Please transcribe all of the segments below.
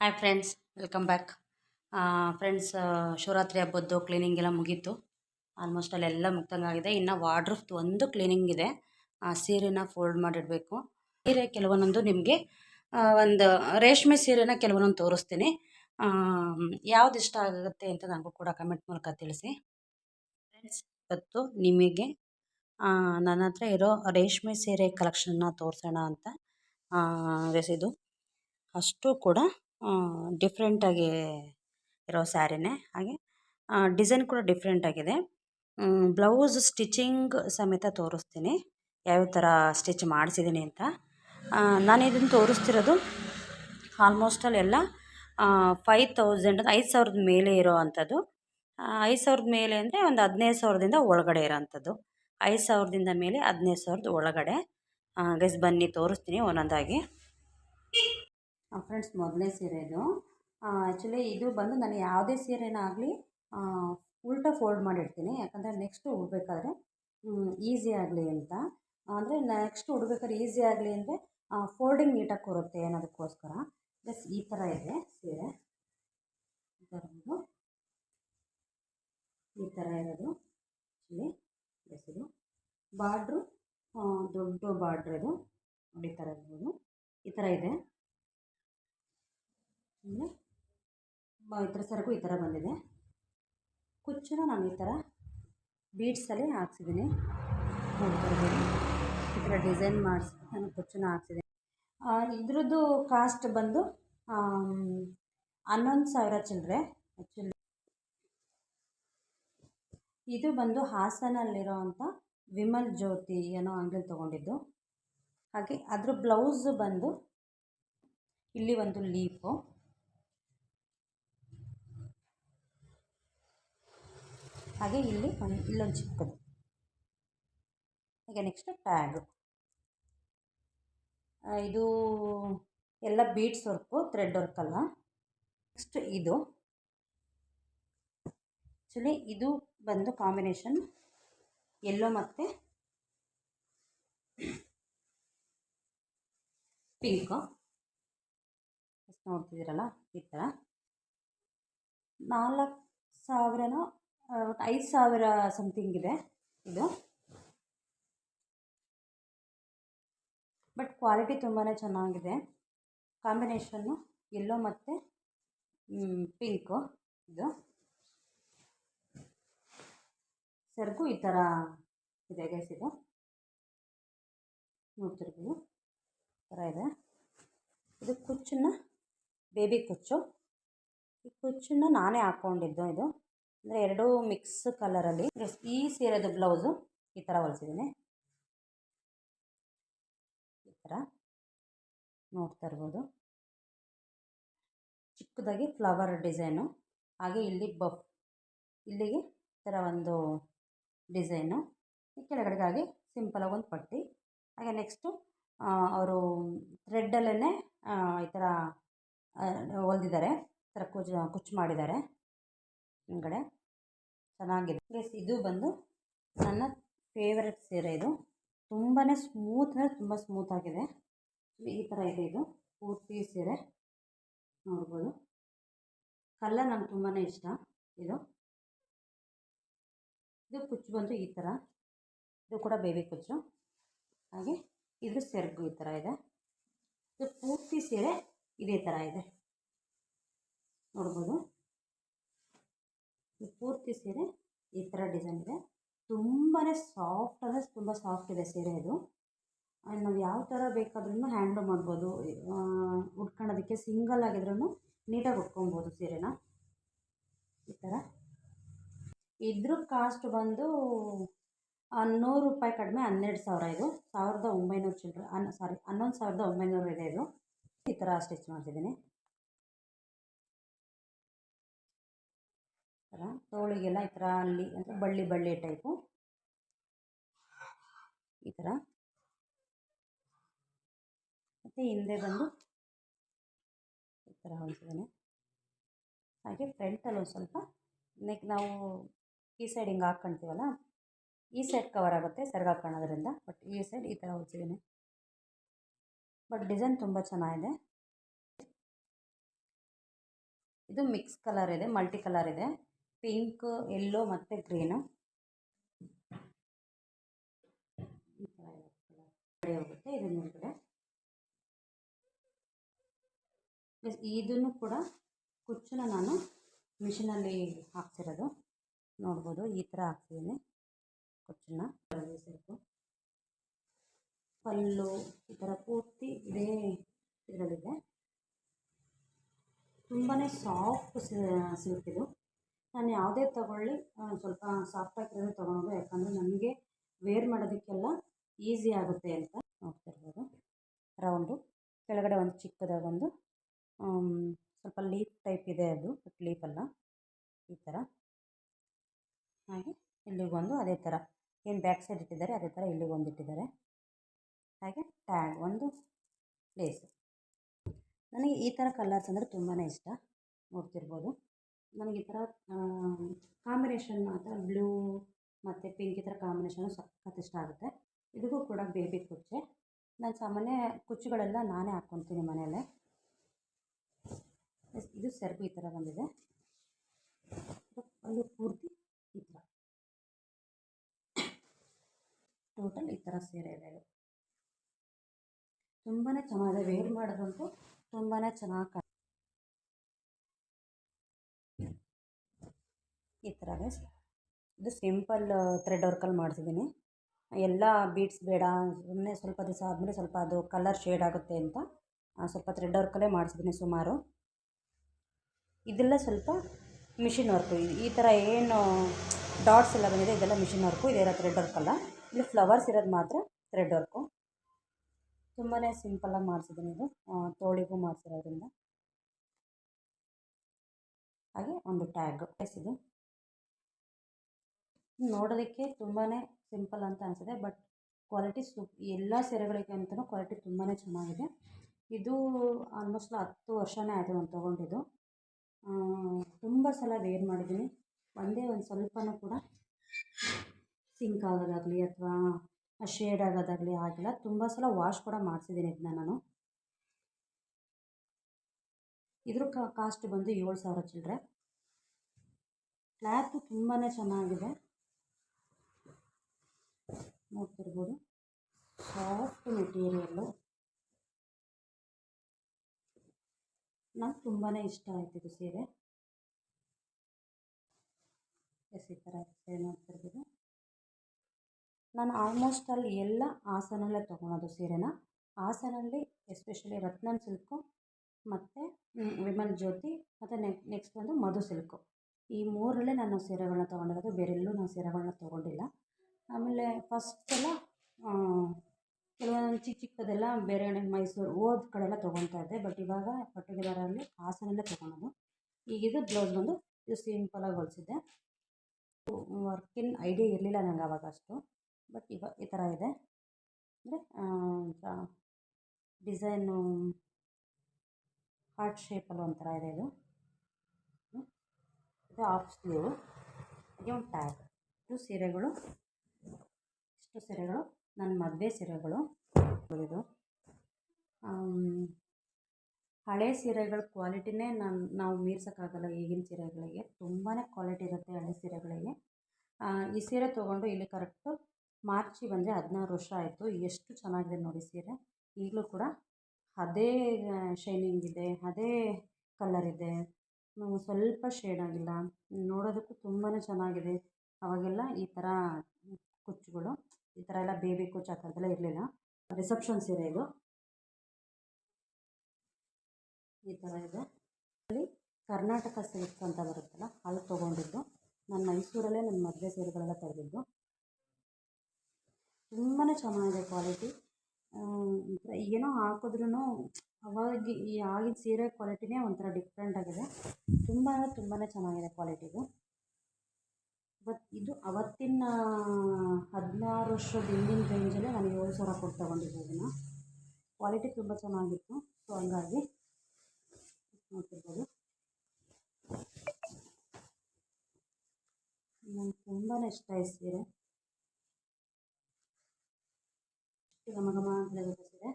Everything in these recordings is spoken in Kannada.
Hi friends welcome back friends Shivaratri ಹಬ್ಬದ್ದು cleaning ಎಲ್ಲ ಮುಗೀತು. ಆಲ್ಮೋಸ್ಟ್ ಅಲ್ಲೆಲ್ಲ ಮುಗ್ದಂಗಾಗಿದೆ ಇನ್ನು ವಾಡ್ರೂಫ್ ಒಂದು ಕ್ಲೀನಿಂಗ್ ಇದೆ. ಆ, ಸೀರೆನ ಫೋಲ್ಡ್ ಮಾಡಿಡಬೇಕು. ಸೀರೆ ಕೆಲವೊಂದೊಂದು ನಿಮಗೆ ಒಂದು ರೇಷ್ಮೆ ಸೀರೆನ ಕೆಲವೊಂದೊಂದು ತೋರಿಸ್ತೀನಿ. ಯಾವ್ದು ಇಷ್ಟ ಆಗುತ್ತೆ ಅಂತ ನನಗೂ ಕೂಡ ಕಮೆಂಟ್ ಮೂಲಕ ತಿಳಿಸಿ. ಫ್ರೆಂಡ್ಸ್ ಇವತ್ತು ನಿಮಗೆ ನನ್ನ ಹತ್ರ ಇರೋ ರೇಷ್ಮೆ ಸೀರೆ ಕಲೆಕ್ಷನ್ನ ತೋರಿಸೋಣ ಅಂತ ಇದು. ಅಷ್ಟು ಕೂಡ ಡಿಫ್ರೆಂಟಾಗಿ ಇರೋ ಸ್ಯಾರಿನೇ ಹಾಗೆ. ಡಿಸೈನ್ ಕೂಡ ಡಿಫ್ರೆಂಟಾಗಿದೆ ಬ್ಲೌಸ್ ಸ್ಟಿಚಿಂಗ್ ಸಮೇತ ತೋರಿಸ್ತೀನಿ. ಯಾವ್ಯಾವ ಥರ ಸ್ಟಿಚ್ ಮಾಡಿಸಿದ್ದೀನಿ ಅಂತ. ನಾನು ಇದನ್ನು ತೋರಿಸ್ತಿರೋದು ಆಲ್ಮೋಸ್ಟಲ್ಲಿ ಎಲ್ಲ ಫೈವ್ ತೌಸಂಡ್ ಐದು ಸಾವಿರದ ಮೇಲೆ ಇರೋ ಅಂಥದ್ದು. ಐದು ಸಾವಿರದ ಮೇಲೆ ಅಂದರೆ ಒಂದು ಹದಿನೈದು ಸಾವಿರದಿಂದ ಒಳಗಡೆ ಇರೋ ಅಂಥದ್ದು. ಐದು ಸಾವಿರದಿಂದ ಮೇಲೆ ಹದಿನೈದು ಸಾವಿರದ ಒಳಗಡೆ. ಗೈಸ್ ಬನ್ನಿ ತೋರಿಸ್ತೀನಿ ಒಂದೊಂದಾಗಿ. ಫ್ರೆಂಡ್ಸ್ ಮೊದಲನೇ ಸೀರೆ ಇದು. ಆ್ಯಕ್ಚುಲಿ ಇದು ಬಂದು ನಾನು ಯಾವುದೇ ಸೀರೆನ ಆಗಲಿ ಉಲ್ಟಾ ಫೋಲ್ಡ್ ಮಾಡಿರ್ತೀನಿ ಯಾಕಂದರೆ ನೆಕ್ಸ್ಟ್ ಉಡಬೇಕಾದ್ರೆ ಈಸಿ ಆಗಲಿ ಅಂತ. ಅಂದರೆ ನೆಕ್ಸ್ಟ್ ಉಡ್ಬೇಕಾದ್ರೆ ಈಸಿ ಆಗಲಿ ಅಂದರೆ ಫೋಲ್ಡಿಂಗ್ ನೀಟಾಗಿ ಕೊರುತ್ತೆ ಅನ್ನೋದಕ್ಕೋಸ್ಕರ. ಪ್ಲಸ್ ಈ ಥರ ಇದೆ ಸೀರೆ. ಈ ಈ ಥರ ಇರೋದು. ಆ್ಯಕ್ಚುಲಿ ಪ್ಲಸ್ ಇದು. ಬಾರ್ಡ್ರು ದೊಡ್ಡ ಬಾರ್ಡ್ರ್ ಇದು. ಈ ಥರ ಇರ್ಬೋದು. ಈ ಥರ ಇದೆ. ಈ ಇತರ ಸರಕು ಈ ಥರ ಬಂದಿದೆ. ಕುಚ್ಚನ್ನು ನಾನು ಈ ಥರ ಬೀಡ್ಸಲ್ಲಿ ಹಾಕ್ಸಿದ್ದೀನಿ. ಈ ಥರ ಡಿಸೈನ್ ಮಾಡಿಸಿ ನಾನು ಕುಚ್ಚನ್ನು ಹಾಕ್ಸಿದ್ದೀನಿ. ಇದ್ರದ್ದು ಕಾಸ್ಟ್ ಬಂದು ಹನ್ನೊಂದು ಸಾವಿರ ಚಿಲ್ಲರೆ ಆ್ಯಕ್ಚುಲಿ ಇದು ಬಂದು ಹಾಸನಲ್ಲಿರೋ ಅಂಥ ವಿಮಲ್ ಜ್ಯೋತಿ ಏನೋ ಅಂಗಡಿ ತೊಗೊಂಡಿದ್ದು. ಹಾಗೆ ಅದ್ರ ಬ್ಲೌಸ್ ಬಂದು ಇಲ್ಲಿ ಒಂದು ಲೀಫು ಹಾಗೆ ಇಲ್ಲಿ ಒಂದು ಇಲ್ಲೊಂದು ಚಿಕ್ಕದು. ಹಾಗೆ ನೆಕ್ಸ್ಟ್ ಟ್ಯಾಗು ಇದು ಎಲ್ಲ ಬೀಡ್ಸ್ ವರ್ಕು ಥ್ರೆಡ್ ವರ್ಕಲ್ಲ ನೆಕ್ಸ್ಟ್ ಇದು. ಆ್ಯಕ್ಚುಲಿ ಇದು ಬಂದು ಕಾಂಬಿನೇಷನ್ ಎಲ್ಲೋ ಮತ್ತು ಪಿಂಕು ನೋಡ್ತಿದ್ದೀರಲ್ಲ ಈ ಥರ ನಾಲ್ಕು ಸಾವಿರನೋ ಐದು ಸಾವಿರ ಸಮಥಿಂಗ್ ಇದೆ ಇದು. ಬಟ್ ಕ್ವಾಲಿಟಿ ತುಂಬಾ ಚೆನ್ನಾಗಿದೆ. ಕಾಂಬಿನೇಷನ್ನು ಎಲ್ಲೋ ಮತ್ತು ಪಿಂಕು ಇದು. ಸೆರಗು ಈ ಥರ ಇದೆ ಗೈಸ್ ಇದು. ನೋಡ್ತಿರ್ಬೋದು ಥರ ಇದೆ. ಇದು ಕುಚ್ಚನ್ನು ಬೇಬಿ ಕುಚ್ಚು. ಈ ಕುಚ್ಚನ್ನು ನಾನೇ ಹಾಕ್ಕೊಂಡಿದ್ದು ಇದು. ಅಂದರೆ ಎರಡೂ ಮಿಕ್ಸ್ ಕಲರಲ್ಲಿ ಈ ಸೀರೆದು ಬ್ಲೌಸು ಈ ಥರ ಹೊಲಿಸಿದ್ದೀನಿ ಈ ಥರ ನೋಡ್ತಾ ಇರ್ಬೋದು. ಚಿಕ್ಕದಾಗಿ ಫ್ಲವರ್ ಡಿಸೈನು ಹಾಗೆ ಇಲ್ಲಿ ಬಫ್ ಇಲ್ಲಿಗೆ ಈ ಥರ ಒಂದು ಡಿಸೈನು ಕೆಳಗಡೆಗಾಗಿ ಸಿಂಪಲಾಗಿ ಒಂದು ಪಟ್ಟಿ. ಹಾಗೆ ನೆಕ್ಸ್ಟು ಅವರು ಥ್ರೆಡ್ಡಲ್ಲೇ ಈ ಥರ ಹೊಲ್ದಿದ್ದಾರೆ. ಈ ಥರ ಕುಚ್ಚು ಕುಚ್ಚು ಮಾಡಿದ್ದಾರೆ. ಹಿಂದ್ಗಡೆ. ಚೆನ್ನಾಗಿದೆ. ಪ್ಲಸ್ ಇದು ಬಂದು ನನ್ನ ಫೇವ್ರೆಟ್ ಸೀರೆ ಇದು. ತುಂಬಾ ಸ್ಮೂತ್ ಅಂದರೆ ತುಂಬ ಸ್ಮೂತಾಗಿದೆ ಈ ಥರ ಇದೆ ಇದು. ಪೂರ್ತಿ ಸೀರೆ. ನೋಡ್ಬೋದು. ಕಲರ್ ನಂಗೆ ತುಂಬಾ ಇಷ್ಟ ಇದು. ಇದು ಕುಚ್ಚು ಬಂದು ಈ ಥರ ಇದು ಕೂಡ ಬೇಬಿ ಕುಚ್ಚು. ಹಾಗೆ ಇದು ಸೆರಗು ಈ ಥರ ಇದೆ. ಇದು ಪೂರ್ತಿ ಸೀರೆ ಇದೇ ಥರ ಇದೆ. ನೋಡ್ಬೋದು. ಈ ಪೂರ್ತಿ ಸೀರೆ ಈ ಥರ ಡಿಸೈನ್ ಇದೆ. ತುಂಬಾ ಸಾಫ್ಟ್ ಅಂದರೆ ತುಂಬ ಸಾಫ್ಟ್ ಇದೆ ಸೀರೆ ಇದು. ನಾವು ಯಾವ ಥರ ಬೇಕಾದ್ರೂ ಹ್ಯಾಂಡ್ಲ್ ಮಾಡ್ಬೋದು. ಉಟ್ಕೊಳ್ಳೋದಕ್ಕೆ ಸಿಂಗಲ್ ಆಗಿದ್ರೂ ನೀಟಾಗಿ ಉಟ್ಕೊಬೋದು ಸೀರೆನ. ಈ ಥರ ಇದ್ರ ಕಾಸ್ಟ್ ಬಂದು ನೂರು ರೂಪಾಯಿ ಕಡಿಮೆ ಹನ್ನೆರಡು ಸಾವಿರ ಇದು. ಸಾವಿರದ ಒಂಬೈನೂರು ಚಿಲ್ಲರೆ ಅನ್ ಸಾರಿ ಹನ್ನೊಂದು ಸಾವಿರದ ಒಂಬೈನೂರು ಇದೆ ಇದು. ಈ ಥರ ಸ್ಟಿಚ್ ಮಾಡ್ತಿದ್ದೀನಿ. ಥರ ತೋಳಿಗೆಲ್ಲ ಈ ಥರ ಅಲ್ಲಿ ಅಂದರೆ ಬಳ್ಳಿ ಬಳ್ಳಿ ಟೈಪು. ಈ ಥರ. ಮತ್ತು ಹಿಂದೆ ಬಂದು ಈ ಥರ ಹೊಲಿಸಿದ್ದೇನೆ. ಹಾಗೆ ಫ್ರಂಟಲ್ಲಿ ಒಂದು ಸ್ವಲ್ಪ, ನೆಕ್ ನಾವು ಈ ಸೈಡ್ ಹಿಂಗೆ ಹಾಕ್ಕೊಳ್ತೀವಲ್ಲ ಈ ಸೈಡ್ ಕವರ್ ಆಗುತ್ತೆ ಸರ್ಗ ಹಾಕ್ಕೊಳ್ಳೋದ್ರಿಂದ ಬಟ್ ಈ ಸೈಡ್ ಈ ಥರ ಹೊಲಿಸಿದ್ದೀನಿ. ಬಟ್ ಡಿಸೈನ್ ತುಂಬ ಚೆನ್ನಾಗಿದೆ. ಇದು ಮಿಕ್ಸ್ ಕಲರ್ ಇದೆ ಮಲ್ಟಿ ಕಲರ್ ಇದೆ. ಪಿಂಕ್, ಎಲ್ಲೋ ಮತ್ತು ಗ್ರೀನು. ಹೋಗುತ್ತೆ, ಇದು ಮೇಲ್ಗಡೆ. ಪ್ಲಸ್ ಇದನ್ನು ಕೂಡ ಕುಚ್ಚನ್ನ ನಾನು ಮಿಷಿನಲ್ಲಿ ಹಾಕ್ಸಿರೋದು. ನೋಡ್ಬೋದು, ಈ ಥರ ಹಾಕ್ಸಿದ್ದೀನಿ ಕುಚ್ಚನ್ನ. ಸಿಲ್ಕು ಪಲ್ಲು, ಈ ಥರ ಪೂರ್ತಿ ಇದೇ ಇದರಲ್ಲಿದೆ. ತುಂಬಾ ಸಾಫ್ಟ್ ಸಿಲ್ಕ್ ಇದು. ನಾನು ಯಾವುದೇ ತಗೊಳ್ಳಿ ಸ್ವಲ್ಪ ಸ್ವಲ್ಪ ಸಾಫ್ಟಾಗಿರೋದೇ ತೊಗೊಳೋದು ಯಾಕಂದರೆ ನನಗೆ ವೇರ್ ಮಾಡೋದಕ್ಕೆಲ್ಲ ಈಸಿ ಆಗುತ್ತೆ ಅಂತ ನೋಡ್ತಿರ್ಬೋದು ರೌಂಡು ಕೆಳಗಡೆ ಒಂದು ಚಿಕ್ಕದಾಗೊಂದು ಒಂದು ಸ್ವಲ್ಪ ಲೀಫ್ ಟೈಪ್ ಇದೆ ಅದು ಬಟ್ ಲೀಫಲ್ಲ ಈ ಥರ ಹಾಗೆ ಇಲ್ಲಿಗೊಂದು ಅದೇ ಥರ ಏನು ಬ್ಯಾಕ್ ಸೈಡ್ ಇಟ್ಟಿದ್ದಾರೆ, ಅದೇ ಥರ ಇಲ್ಲಿಗೊಂದು ಇಟ್ಟಿದ್ದಾರೆ. ಹಾಗೆ ಟ್ಯಾಗ್ ಒಂದು ಪ್ಲೇಸ್ ನನಗೆ ಈ ಥರ ಕಲರ್ಸ್ ಅಂದರೆ ತುಂಬಾ ಇಷ್ಟ. ನೋಡ್ತಿರ್ಬೋದು. ನನಗೆ ಈ ಥರ ಕಾಂಬಿನೇಷನ್ ಮಾತ್ರ ಬ್ಲೂ ಮತ್ತು ಪಿಂಕ್ ಈ ಥರ ಕಾಂಬಿನೇಷನು ಸಖತ್ ಇಷ್ಟ ಆಗುತ್ತೆ. ಇದಕ್ಕೂ ಕೂಡ ಬೇಬಿ ಕುಚ್ಚೆ ನಾನು ಸಾಮಾನ್ಯ ಕುಚ್ಚುಗಳೆಲ್ಲ ನಾನೇ ಹಾಕ್ಕೊತೀನಿ ಮನೆಯಲ್ಲೇ. ಇದು ಸೆರಗು ಈ ಥರ ಬಂದಿದೆ. ಕುರ್ತಿ ಪೂರ್ತಿ ಈ ಥರ. ಟೋಟಲ್ ಈ ಥರ ಸೀರೆ ಇದೆ ತುಂಬಾ ಚೆನ್ನಾಗಿದೆ. ವೇರ್ ಮಾಡೋದಂತೂ ತುಂಬಾ ಚೆನ್ನಾಗಿ ಈ ಥರ ಇದೆ ಇದು ಸಿಂಪಲ್ ಥ್ರೆಡ್ ವರ್ಕಲ್ಲಿ ಮಾಡ್ತಿದ್ದೀನಿ. ಎಲ್ಲ ಬೀಡ್ಸ್ ಬೇಡ ಸುಮ್ಮನೆ ಸ್ವಲ್ಪ ದಿವಸ ಆದಮೇಲೆ ಸ್ವಲ್ಪ ಅದು ಕಲರ್ ಶೇಡ್ ಆಗುತ್ತೆ ಅಂತ ಸ್ವಲ್ಪ ಥ್ರೆಡ್ ವರ್ಕಲ್ಲೇ ಮಾಡಿಸಿದ್ದೀನಿ ಸುಮಾರು. ಇದೆಲ್ಲ ಸ್ವಲ್ಪ ಮಿಷಿನ್ ವರ್ಕು. ಈ ಥರ ಏನು ಡಾಟ್ಸ್ ಎಲ್ಲ ಬಂದಿದೆ, ಇದೆಲ್ಲ ಮಿಷಿನ್ ವರ್ಕು ಇದೆಲ್ಲ ಥ್ರೆಡ್ ವರ್ಕಲ್ಲ. ಇಲ್ಲಿ ಫ್ಲವರ್ಸ್ ಇರೋದು ಮಾತ್ರ ಥ್ರೆಡ್ ವರ್ಕು. ತುಂಬಾ ಸಿಂಪಲ್ಲಾಗಿ ಮಾಡಿಸಿದ್ದೀನಿ ಇದು. ತೋಳಿಗೂ ಮಾಡಿಸಿರೋದ್ರಿಂದ. ಹಾಗೆ ಒಂದು ಟ್ಯಾಗ್. ಇದು. ನೋಡೋದಕ್ಕೆ ತುಂಬಾ ಸಿಂಪಲ್ ಅಂತ ಅನಿಸಿದೆ ಬಟ್ ಕ್ವಾಲಿಟಿ ಸೂಪ್, ಎಲ್ಲ ಸೀರೆಗಳಿಗಿಂತನೂ ಕ್ವಾಲಿಟಿ ತುಂಬಾ ಚೆನ್ನಾಗಿದೆ. ಇದು ಆಲ್ಮೋಸ್ಟ್ ಹತ್ತು ವರ್ಷನೇ ಆಯಿತು ನಾನು ತೊಗೊಂಡಿದ್ದು. ತುಂಬ ಸಲ ವೇರ್ ಮಾಡಿದ್ದೀನಿ. ಒಂದೇ ಒಂದು ಸ್ವಲ್ಪನೂ ಕೂಡ ಸಿಂಕ್ ಆಗೋದಾಗಲಿ ಅಥವಾ ಶೇಡ್ ಆಗೋದಾಗಲಿ ಆಗಿಲ್ಲ. ತುಂಬ ಸಲ ವಾಶ್ ಕೂಡ ಮಾಡಿಸಿದ್ದೀನಿ ಇದನ್ನ ನಾನು. ಇದ್ರ ಕಾಸ್ಟ್ ಬಂದು ಏಳು ಸಾವಿರ ಚಿಲ್ಲರೆ ಕ್ಲಾತು ತುಂಬಾ ಚೆನ್ನಾಗಿದೆ. ನೋಡ್ತಿರ್ಬೋದು. ಸಾಫ್ಟ್ ಮೆಟೀರಿಯಲ್ಲು ನಂಗೆ ತುಂಬಾ ಇಷ್ಟ ಆಯ್ತಿದ್ದು ಸೀರೆ. ಎಸ್ ಈ ಥರ ಸೀರೆ ನೋಡ್ತಿರ್ಬೋದು. ನಾನು ಆಲ್ಮೋಸ್ಟ್ ಅಲ್ಲಿ ಎಲ್ಲ ಹಾಸನಲ್ಲೇ ತೊಗೊಳೋದು ಸೀರೆನ. ಹಾಸನಲ್ಲಿ ಎಸ್ಪೆಷಲಿ ರತ್ನನ್ ಸಿಲ್ಕು ಮತ್ತು ವಿಮಲ್ ಜ್ಯೋತಿ ಮತ್ತು ನೆಕ್ಸ್ಟ್ ಬಂದು ಮಧು ಸಿಲ್ಕು ಈ ಮೂರರಲ್ಲೇ ನಾನು ಸೀರೆಗಳನ್ನ ತೊಗೊಂಡಿರೋದು, ಬೇರೆಲ್ಲೂ ನಾನು ಸೀರೆಗಳನ್ನ ತೊಗೊಂಡಿಲ್ಲ. ಆಮೇಲೆ ಫಸ್ಟ್ ಎಲ್ಲ ಕೆಲವೊಂದು ಚಿಕ್ಕ ಚಿಕ್ಕದೆಲ್ಲ ಬೇರೆ ಮೈಸೂರು ಓದ್ ಕಡೆ ಎಲ್ಲ ತೊಗೊತಾ ಇದ್ದೆ. ಬಟ್ ಇವಾಗ ಪರ್ಟಿಕ್ಯುಲರಲ್ಲಿ ಹಾಸನಲ್ಲೇ ತೊಗೊಳೋದು. ಈಗ ಇದು ಬ್ಲೌಸ್ ಬಂದು ಇದು ಸಿಂಪಲಾಗಿ ಹೊಲಿಸಿದ್ದೆ. ವರ್ಕಿನ ಐಡಿಯಾ ಇರಲಿಲ್ಲ ನನಗೆ ಅವಾಗ ಅಷ್ಟು ಬಟ್ ಇವಾಗ ಈ ಥರ ಇದೆ. ಅಂದರೆ ಡಿಸೈನು ಹಾರ್ಟ್ ಶೇಪಲ್ಲಿ ಒಂಥರ ಇದೆ ಇದು. ಇದು ಹಾಫ್ ಸ್ಲೀವ್ ಇದು ಟ್ಯಾಗ್ ಇದು ಸೀರೆಗಳು. ಇಷ್ಟು ಸೀರೆಗಳು ನನ್ನ ಮದುವೆ ಸೀರೆಗಳು. ಇದು. ಹಳೆ ಸೀರೆಗಳ ಕ್ವಾಲಿಟಿನೇ ನಾನು, ನಾವು ಮೀರ್ಸೋಕ್ಕಾಗಲ್ಲ ಈಗಿನ ಸೀರೆಗಳಿಗೆ. ತುಂಬಾ ಕ್ವಾಲಿಟಿ ಇರುತ್ತೆ ಹಳೆ ಸೀರೆಗಳಿಗೆ. ಈ ಸೀರೆ ತೊಗೊಂಡು ಇಲ್ಲಿ ಕರೆಕ್ಟು ಮಾರ್ಚಿಗೆ ಬಂದರೆ ಹದಿನಾರು ವರ್ಷ ಆಯಿತು. ಎಷ್ಟು ಚೆನ್ನಾಗಿದೆ ನೋಡಿ ಸೀರೆ. ಈಗಲೂ ಕೂಡ ಅದೇ ಶೈನಿಂಗ್ ಇದೆ, ಅದೇ ಕಲರ್ ಇದೆ. ಸ್ವಲ್ಪ ಶೇಡ್ ಆಗಿಲ್ಲ. ನೋಡೋದಕ್ಕೂ ತುಂಬಾ ಚೆನ್ನಾಗಿದೆ. ಅವಾಗೆಲ್ಲ ಈ ಥರ ಕುಚ್ಚುಗಳು. ಈ ಥರ ಎಲ್ಲ ಬೇಬಿ ಕುಚ್ಚು ಆ ಥರದ್ದೆಲ್ಲ ಇರಲಿಲ್ಲ. ರಿಸೆಪ್ಷನ್ ಸೀರೆ ಇದು. ಈ ಥರ ಇದೆ. ಅಲ್ಲಿ ಕರ್ನಾಟಕ ಸಿಲ್ಕ್ ಅಂತ ಬರುತ್ತಲ್ಲ ಅಲ್ಲಿ ತೊಗೊಂಡಿದ್ದು. ನಾನು ಮೈಸೂರಲ್ಲೇ ನನ್ನ ಮದುವೆ ಸೀರೆಗಳೆಲ್ಲ ತೆಗೆದಿದ್ದು ತುಂಬಾ ಚೆನ್ನಾಗಿದೆ ಕ್ವಾಲಿಟಿ. ಏನೋ ಹಾಕಿದ್ರೂ ಅವಾಗ ಈ ಆಗಿನ ಸೀರೆ ಕ್ವಾಲಿಟಿನೇ ಒಂಥರ ಡಿಫ್ರೆಂಟ್ ಆಗಿದೆ. ತುಂಬ ಅಂದರೆ ತುಂಬಾ ಚೆನ್ನಾಗಿದೆ ಕ್ವಾಲಿಟಿದು ಬಟ್ ಇದು ಅವತ್ತಿನ ಹದಿನಾರು ವರ್ಷದ ಹಿಂದಿನ ರೇಂಜಲ್ಲೇ ನಾನು ಏಳು ಸಾವಿರ ಕೊಟ್ಟು ತೊಗೊಂಡಿದ್ದೆ ಇದನ್ನು. ಕ್ವಾಲಿಟಿ ತುಂಬ ಚೆನ್ನಾಗಿತ್ತು ಸೊ ಹಂಗಾಗಿ ನೋಡ್ತಿರ್ಬೋದು. ನಂಗೆ ತುಂಬಾ ಇಷ್ಟ ಈ ಸೀರೆ. ಘಮ ಘಮ ಅಂತ ಸೀರೆ.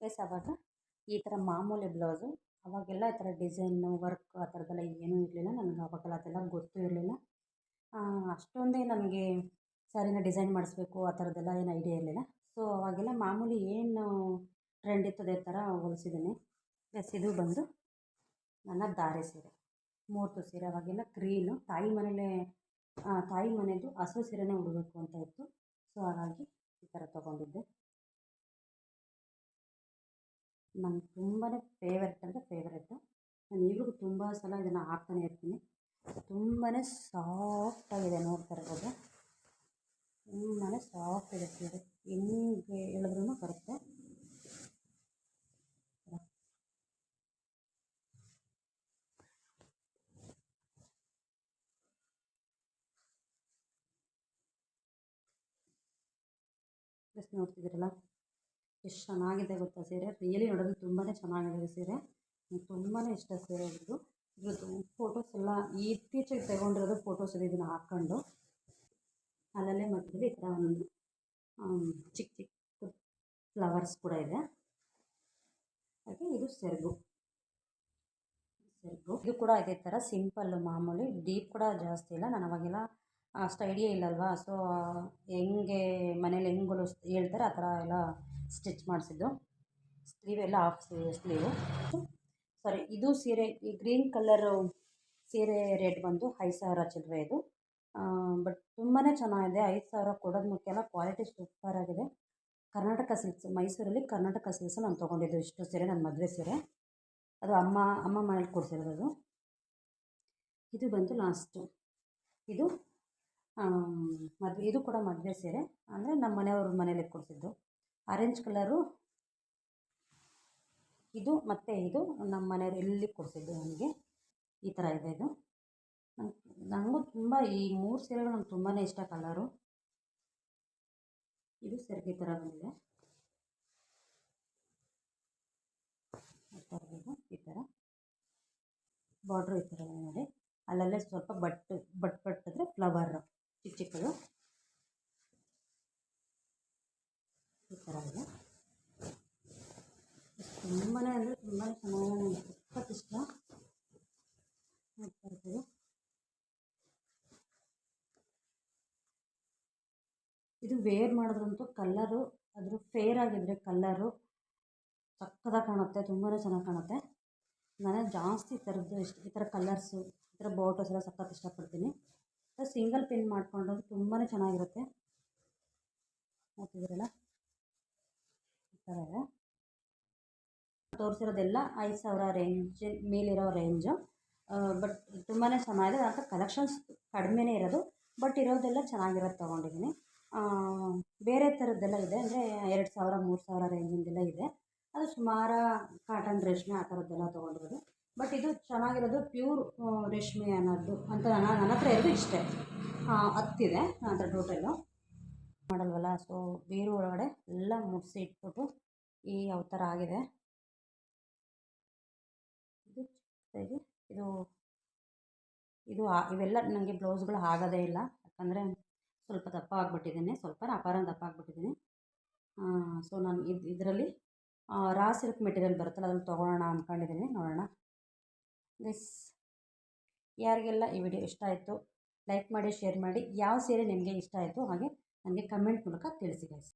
ಪ್ಲಸ್ ಅವಾಗ ಈ ಥರ ಮಾಮೂಲಿ ಬ್ಲೌಸು, ಅವಾಗೆಲ್ಲ ಈ ಥರ ಡಿಸೈನು, ವರ್ಕ್ ಆ ಥರದ್ದೆಲ್ಲ ಏನೂ ಇರಲಿಲ್ಲ, ನನಗೆ ಅವಾಗೆಲ್ಲ ಅದೆಲ್ಲ ಗೊತ್ತೂ ಇರಲಿಲ್ಲ. ಅಷ್ಟೊಂದೇ ನನಗೆ ಸ್ಯಾರಿನ ಡಿಸೈನ್ ಮಾಡಿಸ್ಬೇಕು, ಆ ಥರದ್ದೆಲ್ಲ ಏನು ಐಡಿಯಾ ಇರಲಿಲ್ಲ. ಸೊ ಅವಾಗೆಲ್ಲ ಮಾಮೂಲಿ ಏನು ಟ್ರೆಂಡ್ ಇತ್ತು ಅದೇ ಥರ ಹೊಲಿಸಿದ್ದೀನಿ ಪ್ಲಸ್ ಇದು ಬಂದು ನನ್ನ ಧಾರೆ ಸೀರೆ. ಮೂರ್ತು ಸೀರೆ, ಅವಾಗೆಲ್ಲ ಕ್ರೀನು ತಾಯಿ ಮನೇಲೇ ತಾಯಿ ಮನೆಯದು ಹಸು ಸೀರೆನೇ ಉಡಬೇಕು ಅಂತ ಇತ್ತು. ಸೊ ಹಾಗಾಗಿ ಈ ಥರ ತೊಗೊಂಡಿದ್ದೆ. ನಂಗೆ ತುಂಬಾ ಫೇವ್ರೆಟ್ ಅಂದರೆ ಫೇವರೆಟ್ಟು ನಾನು ಈಗಲೂ ತುಂಬ ಸಲ ಇದನ್ನು ಹಾಕ್ತಾನೆ ಇರ್ತೀನಿ. ತುಂಬಾ ಸಾಫ್ಟಾಗಿದೆ ನೋಡ್ತಾ ಇರ್ಬೋದು. ತುಂಬಾ ಸಾಫ್ಟ್ ಇದೆ ಸೀರೆ. ಹೆಂಗೆ ಹೇಳಿದ್ರೂ ಬರುತ್ತೆ ಜಸ್ಟ್ ನೋಡ್ತಿದ್ದೀರಲ್ಲ? ಎಷ್ಟು ಚೆನ್ನಾಗಿದೆ ಗೊತ್ತಾ ಸೀರೆ? ರಿಯಲಿ ನೋಡೋದು ತುಂಬಾ ಚೆನ್ನಾಗಿದೆ ಸೀರೆ. ತುಂಬಾ ಇಷ್ಟ ಸೀರೆ ಇದು. ಇದ್ರದ್ದು ಫೋಟೋಸ್ ಎಲ್ಲ ಇತ್ತೀಚೆಗೆ ತಗೊಂಡಿರೋದು ಫೋಟೋಸ್ ಇದೆ ಇದನ್ನು ಹಾಕ್ಕೊಂಡು ಅಲ್ಲಲ್ಲೇ ಮಧ್ಯದಲ್ಲಿ ಈ ಥರ ಒಂದು ಚಿಕ್ಕ ಚಿಕ್ಕ ಫ್ಲವರ್ಸ್ ಕೂಡ ಇದೆ. ಹಾಗೆ ಇದು ಸೆರಗು. ಸೆರಗು. ಇದು ಕೂಡ ಇದೇ ಥರ ಸಿಂಪಲ್ಲು ಮಾಮೂಲಿ ಡೀಪ್ ಕೂಡ ಜಾಸ್ತಿ ಇಲ್ಲ. ನಾನು ಅವಾಗೆಲ್ಲ ಅಷ್ಟು ಐಡಿಯಾ ಇಲ್ಲಲ್ವಾ? ಸೊ ಹೆಂಗೆ ಮನೇಲಿ ಹೆಂಗೆ ಹೊಲಿಸ್ ಹೇಳ್ತಾರೆ, ಆ ಥರ ಎಲ್ಲ ಸ್ಟಿಚ್ ಮಾಡಿಸಿದ್ದು. ಸ್ಲೀವ್ ಎಲ್ಲ ಹಾಫ್ ಸ್ಲೀವು ಸಾರಿ ಇದು ಸೀರೆ, ಈ ಗ್ರೀನ್ ಕಲರು ಸೀರೆ ರೇಟ್ ಬಂದು ಐದು ಸಾವಿರ ಚಿಲ್ಲರೆ ಇದು. ಬಟ್ ತುಂಬಾ ಚೆನ್ನಾಗಿದೆ. ಐದು ಸಾವಿರ ಕೊಡೋದು ಮುಖ್ಯ ಎಲ್ಲ ಕ್ವಾಲಿಟಿ ಸೂಪರಾಗಿದೆ ಕರ್ನಾಟಕ ಸಿಲ್ಕ್ಸ್, ಮೈಸೂರಲ್ಲಿ ಕರ್ನಾಟಕ ಸಿಲ್ಕ್ಸ್ ನಾನು ತೊಗೊಂಡಿದ್ದು ಇಷ್ಟು ಸೀರೆ ನನ್ನ ಮದುವೆ ಸೀರೆ. ಅದು ಅಮ್ಮ ಅಮ್ಮ ಮನೇಲಿ ಕೊಡಿಸಿರೋದು ಇದು ಬಂತು ಲಾಸ್ಟು ಇದು ಮದುವೆ, ಇದು ಕೂಡ ಮದುವೆ ಸೀರೆ. ಅಂದರೆ ನಮ್ಮ ಮನೆಯವ್ರ ಮನೇಲಿ ಕೊಡಿಸಿದ್ದು. ಆರೆಂಜ್ ಕಲರು ಇದು ಮತ್ತು ಇದು ನಮ್ಮ ಮನೆಯವ್ರು ಎಲ್ಲಿ ಕೊಡಿಸಿದ್ದು ನನಗೆ ಈ ಥರ ಇದೆ ಇದು. ನನಗೂ ತುಂಬ ಈ ಮೂರು ಸೀರೆಗಳು ನಂಗೆ ತುಂಬಾ ಇಷ್ಟ ಕಲರು. ಇದು ಸೆರಗಿ ಥರ ಬಂದಿದೆ. ಈ ಥರ ಬಾರ್ಡ್ರು ಈ ಥರ ನೋಡಿ. ಅಲ್ಲಲ್ಲೇ ಸ್ವಲ್ಪ ಬಟ್ಟು ಬಟ್ ಬಟ್ಟಿದ್ರೆ ಫ್ಲವರ್ ಚಿಕ್ಕ ಚಿಕ್ಕದು. ಈ ಥರ ಇದೆ. ತುಂಬಾ ಅಂದರೆ ತುಂಬಾ ಚೆನ್ನಾಗಿ ನನಗೆ ಸಖತ್ ಇಷ್ಟ ಇರ್ಬೋದು ಇದು ವೇರ್ ಮಾಡಿದ್ರಂತೂ ಕಲ್ಲರು ಅದ್ರ ಫೇರ್ ಆಗಿದ್ರೆ ಕಲ್ಲರು ಸಕ್ಕದ ಕಾಣುತ್ತೆ ತುಂಬಾ ಚೆನ್ನಾಗಿ ಕಾಣುತ್ತೆ. ನಾನು ಜಾಸ್ತಿ ಈ ಥರದ್ದು ಇಷ್ಟ, ಈ ಥರ ಕಲರ್ಸು ಈ ಥರ ಬಾರ್ಡರ್ಸ್ ಎಲ್ಲ ಸಖತ್ ಇಷ್ಟಪಡ್ತೀನಿ. ಸಿಂಗಲ್ ಪಿನ್ ಮಾಡ್ಕೊಂಡ್ರೆ ತುಂಬಾ ಚೆನ್ನಾಗಿರುತ್ತೆ. ನೋಡ್ತಿದ್ದೀರಲ್ಲ ಈ ಥರ ಇದೆ. ತೋರಿಸಿರೋದೆಲ್ಲ ಐದು ಸಾವಿರ ರೇಂಜ್ ಮೇಲಿರೋ ರೇಂಜು ಬಟ್ ತುಂಬಾ ಚೆನ್ನಾಗಿದೆ. ಅಂತ ಕಲೆಕ್ಷನ್ಸ್ ಕಡಿಮೆನೇ ಇರೋದು. ಬಟ್ ಇರೋದೆಲ್ಲ ಚೆನ್ನಾಗಿರೋದು ತೊಗೊಂಡಿದ್ದೀನಿ. ಬೇರೆ ಥರದ್ದೆಲ್ಲ ಇದೆ. ಅಂದರೆ ಎರಡು ಸಾವಿರ, ಮೂರು ಸಾವಿರ ರೇಂಜಿಂದೆಲ್ಲ ಇದೆ. ಅದು ಸುಮಾರು ಕಾಟನ್ ರೇಷ್ಮೆ ಆ ಥರದ್ದೆಲ್ಲ ತೊಗೊಂಡಿರೋದು. ಬಟ್ ಇದು ಚೆನ್ನಾಗಿರೋದು ಪ್ಯೂರ್ ರೇಷ್ಮೆ ಅನ್ನೋದು ಅಂತ ನನ್ನ ನನ್ನ ಹತ್ರ ಇರೋದು ಇಷ್ಟೇ. ಹತ್ತಿದೆ ನನ್ನ ಹತ್ರ ಟೋಟಲ್ಲು ಮಾಡಲ್ವಲ್ಲ? ಸೊ ಬೇರು ಒಳಗಡೆ ಎಲ್ಲ ಮುಡಿಸಿ ಇಟ್ಬಿಟ್ಟು ಈ ಯಾವ ಥರ ಆಗಿದೆ. ಇದು ಇದು ಇದು ಇವೆಲ್ಲ ನನಗೆ ಬ್ಲೌಸ್ಗಳು ಆಗೋದೇ ಇಲ್ಲ. ಯಾಕಂದರೆ ಸ್ವಲ್ಪ ದಪ್ಪ ಆಗಿಬಿಟ್ಟಿದ್ದೀನಿ ಸ್ವಲ್ಪ ಅಪಾರ ದಪ್ಪ ಆಗಿಬಿಟ್ಟಿದ್ದೀನಿ ಸೊ ನಾನು ಇದು, ಇದರಲ್ಲಿ ರಾ ಸಿಲ್ಕ್ ಮೆಟೀರಿಯಲ್ ಬರುತ್ತಲ್ಲ, ಅದನ್ನು ತೊಗೊಳ್ಳೋಣ ಅಂದ್ಕೊಂಡಿದ್ದೀನಿ ನೋಡೋಣ. ದಿಸ್ ಯಾರಿಗೆಲ್ಲ ಈ ವಿಡಿಯೋ ಇಷ್ಟ ಆಯಿತು, ಲೈಕ್ ಮಾಡಿ, ಶೇರ್ ಮಾಡಿ, ಯಾವ ಸೀರೆ ನಿಮಗೆ ಇಷ್ಟ ಆಯಿತು, ಹಾಗೆ ನನಗೆ ಕಮೆಂಟ್ ಮೂಲಕ ತಿಳಿಸಿ ಗೈಸ್